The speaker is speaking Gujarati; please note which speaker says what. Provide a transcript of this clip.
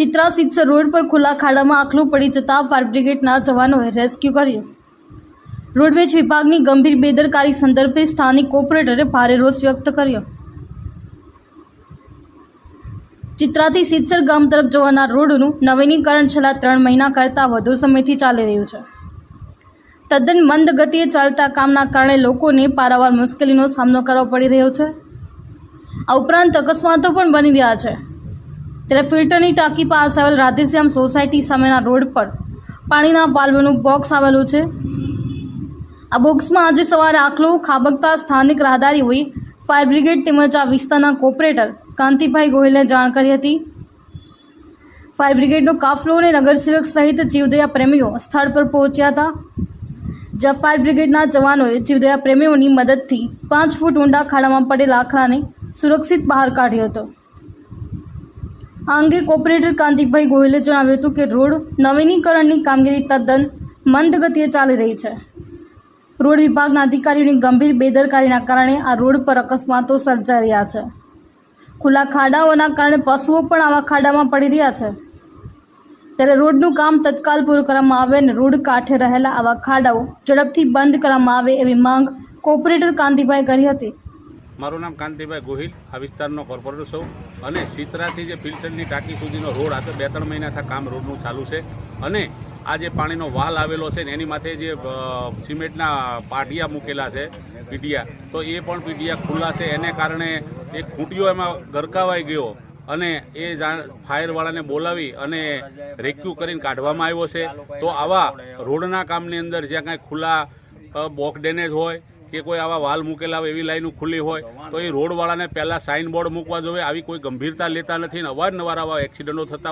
Speaker 1: ચિત્રા સિત્સર રોડ પર ખુલ્લા ખાડામાં આખલું પડી જતા ફાયર બ્રિગેડના જવાનોએ રેસ્ક્યુ કર્યું. રોડવેજ વિભાગની ગંભીર બેદરકારી સંદર્ભે સ્થાનિક કોર્પોરેટરે ભારે રોષ વ્યક્ત કર્યો. ચિત્રાથી સિત્સર ગામ તરફ જવાના રોડનું નવીનીકરણ છેલ્લા ત્રણ મહિના કરતાં વધુ સમયથી ચાલી રહ્યું છે. તદ્દન મંદ ગતિએ ચાલતા કામના કારણે લોકોને પારાવાર મુશ્કેલીનો સામનો કરવો પડી રહ્યો છે. આ ઉપરાંત અકસ્માતો પણ બની રહ્યા છે. ત્યારે ફિલ્ટરની ટાંકી પાસે આવેલ રાધેશ્યામ સોસાયટી સામેના રોડ પર પાણીના વાલ્વનું બોક્સ આવેલું છે. આ બોક્સમાં આજે સવારે આખલું ખાબકતા સ્થાનિક રાહદારીઓએ ફાયર બ્રિગેડ તેમજ આ વિસ્તારના કોપરેટર કાંતિભાઈ ગોહિલને જાણ કરી હતી. ફાયર બ્રિગેડનો કાફલો અને નગરસેવક સહિત જીવદયા પ્રેમીઓ સ્થળ પર પહોંચ્યા હતા. જ્યાં ફાયર બ્રિગેડના જવાનોએ જીવદયા પ્રેમીઓની મદદથી પાંચ ફૂટ ઊંડા ખાડામાં પડેલા આખલાને સુરક્ષિત બહાર કાઢ્યો હતો. આ અંગે કોર્પોરેટર કાંતિભાઈ ગોહિલે જણાવ્યું હતું કે રોડ નવીનીકરણની કામગીરી તદ્દન મંદ ગતિએ ચાલી રહી છે. રોડ વિભાગના અધિકારીઓની ગંભીર બેદરકારીના કારણે આ રોડ પર અકસ્માતો સર્જાઈ રહ્યા છે. ખુલ્લા ખાડાઓના કારણે પશુઓ પણ આવા ખાડામાં પડી રહ્યા છે. ત્યારે રોડનું કામ તત્કાલ પૂરું કરવામાં આવે અને રોડ કાંઠે રહેલા આવા ખાડાઓ ઝડપથી બંધ કરવામાં આવે એવી માંગ કોર્પોરેટર કાંતિભાઈ કરી હતી.
Speaker 2: મારું નામ કાંતિભાઈ ગોહિલ, આ વિસ્તારનો કોર્પોરેટર છું. અને સિતરાથી જે ફિલ્ટરની ટાંકી સુધીનો રોડ આ તો બે ત્રણ મહિનાથી કામ રોડનું ચાલુ છે. અને આ જે પાણીનો વાલ આવેલો છે ને એની માથે જે સિમેન્ટના પાટિયા મૂકેલા છે પીડિયા તો એ પણ પીડિયા ખુલ્લા છે. એને કારણે એક ખૂંટીઓ એમાં ગરકાવાઈ ગયો અને એ ફાયરવાળાને બોલાવી અને રેક્યુ કરીને કાઢવામાં આવ્યો છે. તો આવા રોડના કામની અંદર જ્યાં કાંઈ ખુલ્લા બોક ડેનેજ હોય કે કોઈ આવા વાલ મૂકેલા હોય, એવી લાઈનો ખુલ્લી હોય, તો એ રોડવાળાને પહેલાં સાઇન બોર્ડ મૂકવા જોઈએ આવી કોઈ ગંભીરતા લેતા નથી ને અવારનવાર આવા એક્સિડન્ટો થતા